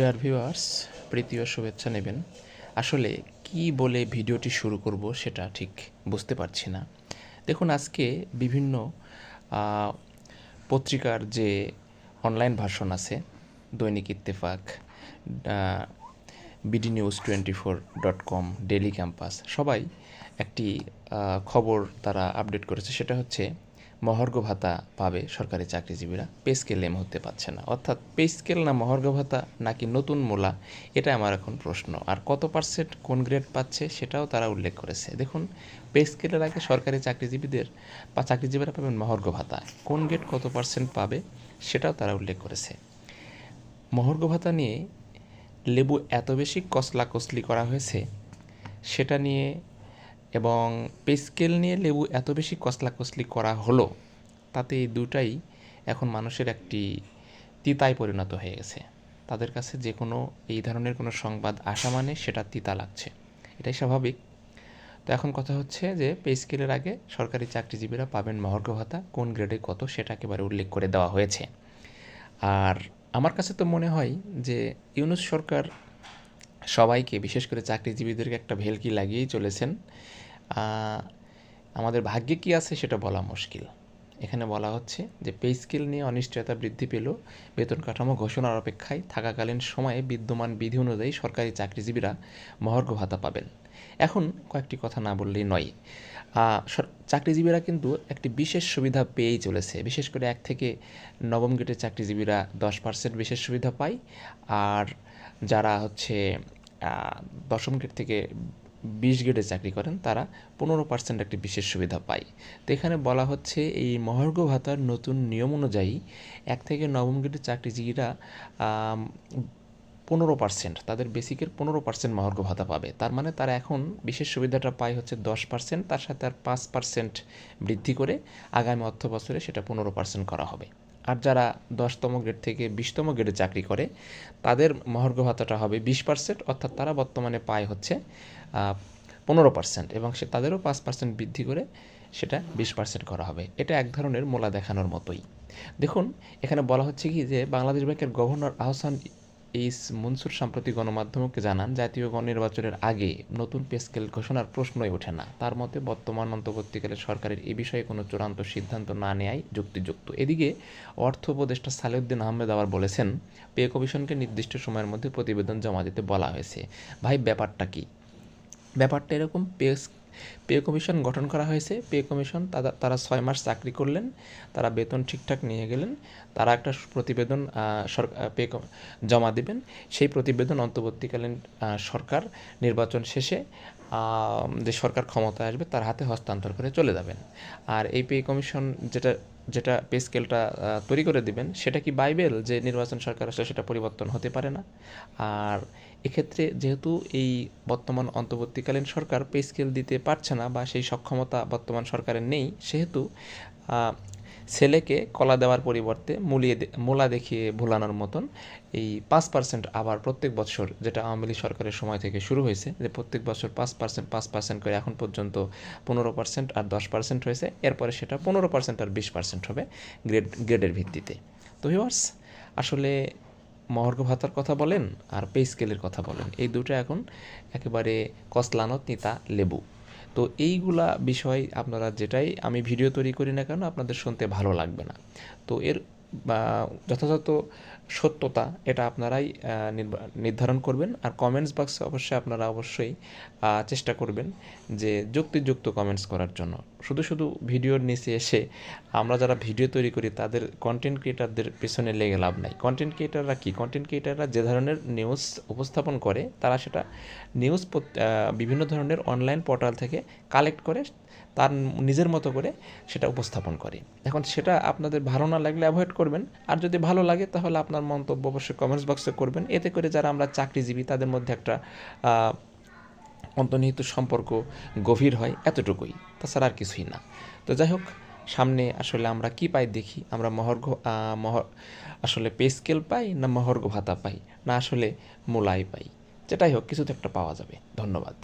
Dear viewers প্রীতি ও শুভেচ্ছা নেবেন। আসলে কি বলে ভিডিওটি শুরু করব সেটা ঠিক বুঝতে পারছি না। দেখুন, আজকে বিভিন্ন পত্রিকার যে অনলাইন ভাষণ আছে, দৈনিক Ittefaq BD news twenty four dot com daily campus সবাই একটি খবর তারা আপডেট করেছে। সেটা হচ্ছে মহার্ঘ ভাতা পাবে সরকারি চাকরিজীবীরা। পে স্কেল এই মুহূর্তে পাচ্ছে না। অর্থাৎ পে স্কেল না মহার্ঘ ভাতা নাকি নতুন মূলা, এটা আমার এখন প্রশ্ন। আর কত পার্সেন্ট কোন গ্রেড পাচ্ছে, সেটাও তারা উল্লেখ করেছে। দেখুন, পে স্কেলের আগে সরকারি চাকরিজীবীদের, বা চাকরিজীবীরা পাবেন মহার্ঘ ভাতা কোন গ্রেড কত পার্সেন্ট পাবে, সেটাও তারা উল্লেখ করেছে। মহার্ঘ ভাতা নিয়ে লেবু এত বেশি কসলা কসলি করা হয়েছে, সেটা নিয়ে এবং পে স্কেল নিয়ে লেবু এত বেশি কসলা কসলি করা হলো, তাতে এই দুটাই এখন মানুষের একটি তিতায় পরিণত হয়ে গেছে। তাদের কাছে যে কোনো, এই ধরনের কোনো সংবাদ আসা মানে সেটা তিতা লাগছে। এটাই স্বাভাবিক। তো এখন কথা হচ্ছে যে পে স্কেলের আগে সরকারি চাকরিজীবীরা পাবেন মহার্ঘ ভাতা, কোন গ্রেডে কত সেটা একেবারে উল্লেখ করে দেওয়া হয়েছে। আর আমার কাছে তো মনে হয় যে, ইউনুস সরকার সবাইকে, বিশেষ করে চাকরিজীবীদেরকে একটা ভেলকি লাগিয়েই চলেছেন। আমাদের ভাগ্যে কী আছে সেটা বলা মুশকিল। এখানে বলা হচ্ছে যে, পে স্কেল নিয়ে অনিশ্চয়তা বৃদ্ধি পেল, বেতন কাঠামো ঘোষণার অপেক্ষায় থাকাকালীন সময়ে বিদ্যমান বিধি অনুযায়ী সরকারি চাকরিজীবীরা মহর্ঘ ভাতা পাবেন। এখন কয়েকটি কথা না বললেই নয়। চাকরিজীবীরা কিন্তু একটি বিশেষ সুবিধা পেয়েই চলেছে। বিশেষ করে এক থেকে নবম গ্রেডের চাকরিজীবীরা দশ পার্সেন্ট বিশেষ সুবিধা পায়, আর যারা হচ্ছে দশম গ্রেড থেকে বিশ গ্রেডে চাকরি করেন, তারা পনেরো পার্সেন্ট একটি বিশেষ সুবিধা পায়। তো এখানে বলা হচ্ছে, এই মহার্ঘ ভাতার নতুন নিয়ম অনুযায়ী এক থেকে নবম গ্রেডের চাকরিজীবীরা পনেরো পার্সেন্ট তাদের বেসিকের পনেরো পার্সেন্ট মহার্ঘ ভাতা পাবে। তার মানে তারা এখন বিশেষ সুবিধাটা পায় হচ্ছে দশ পার্সেন্ট তার সাথে আর পাঁচ পার্সেন্ট বৃদ্ধি করে আগামী অর্থ বছরে সেটা পনেরো পার্সেন্ট করা হবে। আর যারা দশতম গ্রেড থেকে বিশতম গ্রেডে চাকরি করে, তাদের মহার্ঘ ভাতাটা হবে বিশ পার্সেন্ট অর্থাৎ তারা বর্তমানে পায় হচ্ছে পনেরো পার্সেন্ট এবং সে তাদেরও পাঁচ পার্সেন্ট বৃদ্ধি করে সেটা বিশ পার্সেন্ট করা হবে। এটা এক ধরনের মোলা দেখানোর মতোই। দেখুন, এখানে বলা হচ্ছে কি যে বাংলাদেশ ব্যাংকের গভর্নর আহসান এইস মনসুর সাম্প্রতিক গণমাধ্যমকে জানান, জাতীয় গণনির্বাচনের আগে নতুন পে স্কেল ঘোষণার প্রশ্নই ওঠে না। তার মতে, বর্তমান অন্তর্বর্তীকালে সরকারের এ বিষয়ে কোনো চূড়ান্ত সিদ্ধান্ত না নেয়াই যুক্তিযুক্ত। এদিকে, অর্থ উপদেষ্টা সালেউদ্দিন আহমেদ আবার বলেছেন, পে কমিশনকে নির্দিষ্ট সময়ের মধ্যে প্রতিবেদন জমা দিতে বলা হয়েছে। ভাই, ব্যাপারটা কি? ব্যাপারটা এরকম, পে পে কমিশন গঠন করা হয়েছে। পে কমিশন তারা ছয় মাস চাকরি করলেন, তারা বেতন ঠিকঠাক নিয়ে গেলেন, তারা একটা প্রতিবেদন পে জমা দেবেন। সেই প্রতিবেদন অন্তর্বর্তীকালীন সরকার নির্বাচন শেষে যে সরকার ক্ষমতায় আসবে, তার হাতে হস্তান্তর করে চলে যাবেন। আর এই পে কমিশন যেটা যেটা পে স্কেলটা তৈরি করে দিবেন, সেটা কি বাইবেল যে নির্বাচন সরকার আসলে সেটা পরিবর্তন হতে পারে না? আর এক্ষেত্রে যেহেতু এই বর্তমান অন্তর্বর্তীকালীন সরকার পে স্কেল দিতে পারছে না বা সেই সক্ষমতা বর্তমান সরকারের নেই, সেহেতু ছেলেকে কলা দেওয়ার পরিবর্তে মূলিয়ে মূলা দেখিয়ে ভোলানোর মতন এই পাঁচ পার্সেন্ট আবার প্রত্যেক বছর যেটা আওয়ামী লীগ সরকারের সময় থেকে শুরু হয়েছে, যে প্রত্যেক বছর পাঁচ পার্সেন্ট পাঁচ পার্সেন্ট করে এখন পর্যন্ত পনেরো পার্সেন্ট আর দশ পার্সেন্ট হয়েছে, এরপরে সেটা পনেরো পার্সেন্ট আর বিশ পার্সেন্ট হবে গ্রেড গ্রেডের ভিত্তিতে। তো ভিউয়ার্স আসলে মহার্ঘ ভাতার কথা বলেন আর পে স্কেলের কথা বলেন, এই দুটো এখন একেবারে কসলানো নিতা, লেবু। তো এইগুলা বিষয় আপনারা যেটাই আমি ভিডিও তৈরি করি না কেন, আপনাদের শুনতে ভালো লাগবে না। তো এর যথাযথ সত্যতা এটা আপনারাই নির্ধারণ করবেন। আর কমেন্টস বক্সে অবশ্যই আপনারা অবশ্যই চেষ্টা করবেন যে যুক্তিযুক্ত কমেন্টস করার জন্য। শুধু শুধু ভিডিওর নিচে এসে আমরা যারা ভিডিও তৈরি করি, তাদের কন্টেন্ট ক্রিয়েটারদের পেছনে লেগে লাভ নাই। কন্টেন্ট ক্রিয়েটাররা কি? কন্টেন্ট ক্রিয়েটাররা যে ধরনের নিউজ উপস্থাপন করে, তারা সেটা নিউজ বিভিন্ন ধরনের অনলাইন পোর্টাল থেকে কালেক্ট করে, তার নিজের মতো করে সেটা উপস্থাপন করে। এখন সেটা আপনাদের ভালো না লাগলে অ্যাভয়েড করবেন। আর যদি ভালো লাগে, তাহলে আপনার মন্তব্য অবশ্যই কমেন্টস বক্সে করবেন। এতে করে যারা আমরা চাকরিজীবী, তাদের মধ্যে একটা অন্তর্নিহিত সম্পর্ক গভীর হয় এতটুকুই। তাছাড়া আর কিছুই না। তো যাই হোক, সামনে আসলে আমরা কি পাই দেখি। আমরা মহর্ঘ মহর আসলে পে স্কেল পাই না মহর্ঘ ভাতা পাই? না আসলে মোলাই পাই? যেটাই হোক কিছু তো একটা পাওয়া যাবে। ধন্যবাদ।